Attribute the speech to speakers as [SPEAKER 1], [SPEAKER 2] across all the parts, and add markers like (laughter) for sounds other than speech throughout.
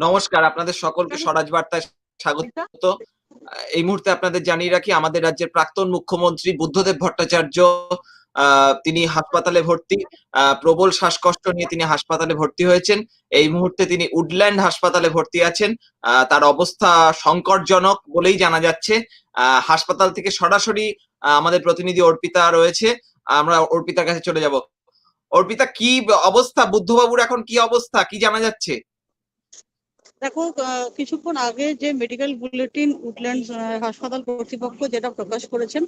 [SPEAKER 1] নমস্কার আপনাদের সকলকে স্বরাজ বার্তায় স্বাগত। এই মুহূর্তে আপনাদের জানিয়ে রাখি আমাদের রাজ্যের প্রাক্তন মুখ্যমন্ত্রী বুদ্ধদেব ভট্টাচার্য তিনি হাসপাতালে ভর্তি প্রবল শ্বাসকষ্ট নিয়ে তিনি হাসপাতালে ভর্তি হয়েছেন। এই মুহূর্তে তিনি উডল্যান্ড হাসপাতালে ভর্তি আছেন। আহ, তার অবস্থা সংকটজনক বলেই জানা যাচ্ছে। আহ, হাসপাতাল থেকে সরাসরি আমাদের প্রতিনিধি অর্পিতা রয়েছে। আমরা অর্পিতার কাছে চলে যাব। অর্পিতা কি অবস্থা? বুদ্ধবাবুর এখন কি অবস্থা? কি জানা যাচ্ছে?
[SPEAKER 2] দেখো কিছুক্ষণ আগে যে মেডিকেল বুলেটিন উডল্যান্ড হাসপাতাল কর্তৃপক্ষ যেটা প্রকাশ করেছেন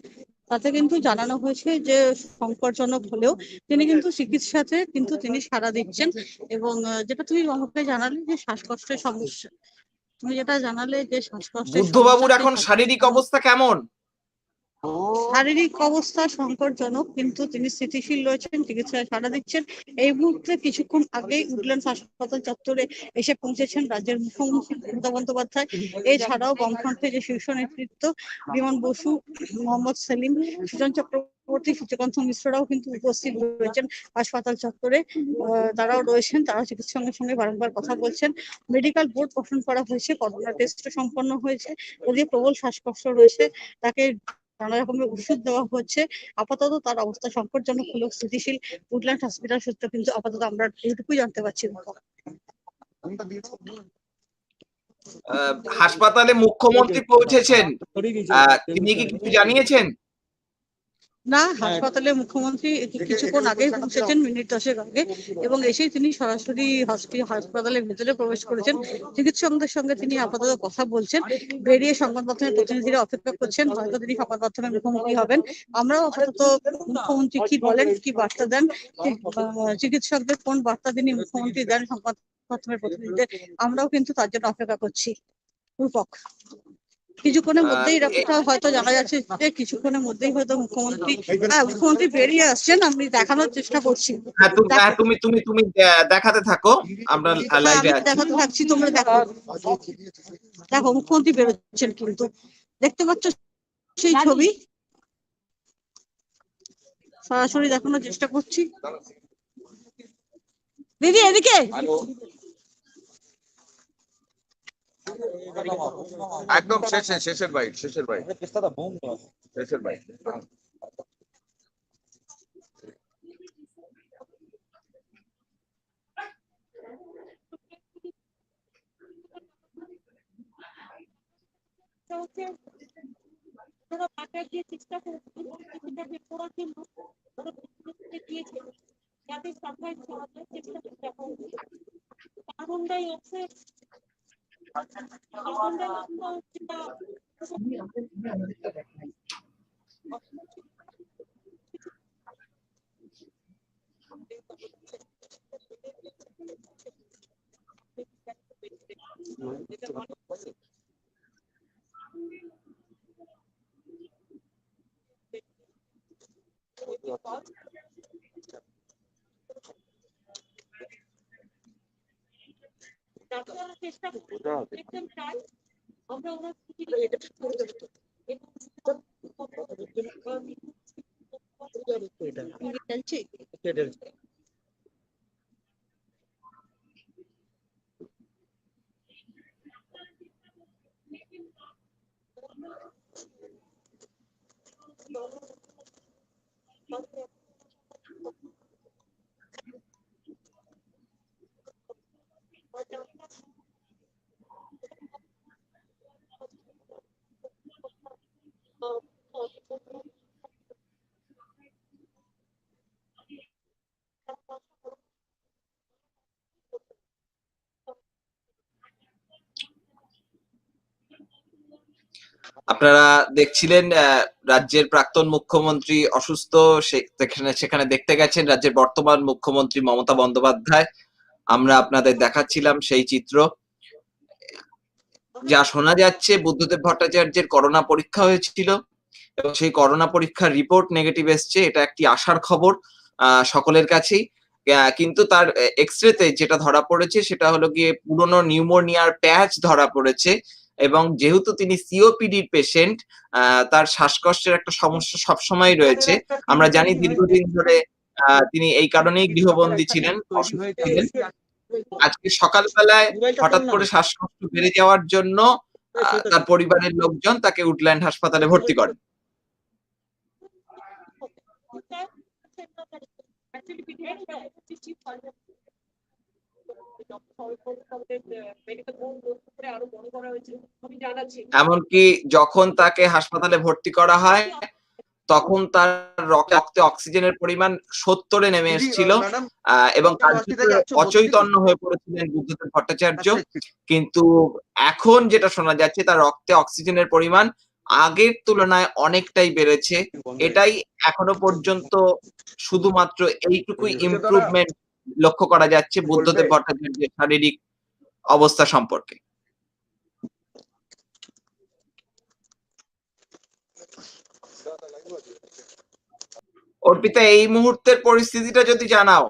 [SPEAKER 2] তাতে কিন্তু জানানো হয়েছে যে সংকটজনক হলেও তিনি কিন্তু চিকিৎসাতে কিন্তু তিনি সাড়া দিচ্ছেন এবং যেটা তুমি আমাকে জানালে যে শ্বাসকষ্টের সমস্যা। তুমি যেটা জানালে যে শ্বাসকষ্টের
[SPEAKER 1] বুদ্ধবাবুর এখন শারীরিক অবস্থা কেমন?
[SPEAKER 2] শারীরিক অবস্থা সংকটজনক, কিন্তু তিনি স্থিতিশীল রয়েছেন চিকিৎসায় সাড়া দিচ্ছেন। এই মুহূর্তে কিছুক্ষণ আগেই উডল্যান্ড হাসপাতাল চত্বরে এসে পৌঁছেছেন রাজ্যের মুখ্যমন্ত্রী মমতা বন্দ্যোপাধ্যায়। এছাড়াও বামফ্রন্টের যে শীর্ষ নেতৃত্ব, বিমান বসু, মোহাম্মদ সেলিম, সুজন চক্রবর্তী, সূর্যকান্ত মিশ্ররাও কিন্তু উপস্থিত রয়েছেন হাসপাতাল চত্বরে। তারাও রয়েছেন, তারা চিকিৎসকের সঙ্গে বারংবার কথা বলছেন। মেডিকেল বোর্ড গঠন করা হয়েছে, করোনা টেস্ট সম্পন্ন হয়েছে যদিও প্রবল শ্বাসকষ্ট রয়েছে। তাকে নানা রকমের ওষুধ দেওয়া হচ্ছে। আপাতত তার অবস্থা সংকটজনক হলেও স্থিতিশীল উডল্যান্ড হসপিটাল সূত্রে কিন্তু আপাতত আমরা এইটুকুই জানতে পারছি।
[SPEAKER 1] আহ, হাসপাতালে মুখ্যমন্ত্রী পৌঁছেছেন। তিনি কি কিছু জানিয়েছেন?
[SPEAKER 2] না হাসপাতালে মুখ্যমন্ত্রী কিছুক্ষণ আগে পৌঁছেছেন মিনিট দশেক আগে। এবং এসেই তিনি সরাসরি হাসপাতালের ভেতরে প্রবেশ করেছেন। চিকিৎসকদের সঙ্গে তিনি আপাতত কথা বলছেন। বেরিয়ে সংবাদ মাধ্যমের প্রতিনিধিরা অপেক্ষা করছেন হয়তো তিনি সংবাদ মাধ্যমের মুখোমুখি হবেন। আমরাও আপাতত মুখ্যমন্ত্রী কি বলেন কি বার্তা দেন চিকিৎসকদের কোন বার্তা তিনি মুখ্যমন্ত্রী দেন সংবাদ মাধ্যমের প্রতিনিধিদের আমরাও কিন্তু তার জন্য অপেক্ষা করছি। রূপক। কিছুক্ষণের মধ্যেই এরকমটা হয়তো জানা যাচ্ছে যে কিছুক্ষণের মধ্যেই হয়তো মুখ্যমন্ত্রী হ্যাঁ মুখ্যমন্ত্রী বেরিয়ে আসছেন আমি দেখানোর চেষ্টা করছি।
[SPEAKER 1] হ্যাঁ তুমি হ্যাঁ, তুমি তুমি তুমি দেখাতে থাকো। আমরা
[SPEAKER 2] হ্যাঁ,
[SPEAKER 1] লাইভে
[SPEAKER 2] দেখাতে থাকছি তোমরা দেখো। দেখো মুখ্যমন্ত্রী বেরোচ্ছেন কিন্তু। দেখতে পাচ্ছ সেই ছবি? সরাসরি দেখানোর চেষ্টা করছি। দিদি এদিকে।
[SPEAKER 3] একদম শেষে শেষের বাইট শেষের বাইট শেষের বাইট
[SPEAKER 4] কার্বন ডাই অক্সাইড যাতে আমরা চেষ্টা করি একদম চাই আমরা ওনার স্থিতি
[SPEAKER 2] চলছে
[SPEAKER 1] আপনারা দেখছিলেন রাজ্যের প্রাক্তন মুখ্যমন্ত্রী অসুস্থ সেখানে দেখতে গেছেন রাজ্যের বর্তমান মুখ্যমন্ত্রী মমতা বন্দ্যোপাধ্যায়। আমরা আপনাদের দেখাচ্ছিলাম সেই চিত্র। যা শোনা যাচ্ছে, বুদ্ধদেব ভট্টাচার্যের করোনা পরীক্ষা হয়েছিল এবং সেই করোনা পরীক্ষার রিপোর্ট নেগেটিভ এসছে, এটা একটি আশার খবর সকলের কাছেই। কিন্তু তার এক্স রেতে যেটা ধরা পড়েছে, সেটা হলো গিয়ে পুরনো নিউমোনিয়ার প্যাচ ধরা পড়েছে। এবং যেহেতু তিনি সিওপিডির পেশেন্ট তার শ্বাসকষ্টের একটা সমস্যা সবসময় রয়েছে। আমরা জানি দীর্ঘদিন ধরে আহ, তিনি এই কারণেই গৃহবন্দী ছিলেন আজকে সকালবেলায় হঠাৎ করে শ্বাসকষ্ট বেড়ে যাওয়ার জন্য তার পরিবারের লোকজন তাকে উডল্যান্ড হাসপাতালে ভর্তি করেন।
[SPEAKER 4] Actually, we didn't
[SPEAKER 1] এমনকি যখন তাকে হাসপাতালে ভর্তি করা হয় তখন তার রক্তে অক্সিজেনের পরিমাণ সত্তরে নেমে এসেছিল। এবং অচৈতন্য হয়ে পড়েছিলেন বুদ্ধদেব ভট্টাচার্য। (laughs) কিন্তু এখন যেটা শোনা যাচ্ছে তার রক্তে অক্সিজেনের পরিমাণ আগের তুলনায় অনেকটাই বেড়েছে। এটাই এখনও পর্যন্ত শুধুমাত্র এইটুকুই ইমপ্রুভমেন্ট লক্ষ্য করা যাচ্ছে বুদ্ধদেব ভট্টাচার্যের শারীরিক অবস্থা সম্পর্কে। অর্পিতা এই মুহূর্তের পরিস্থিতিটা যদি জানাও।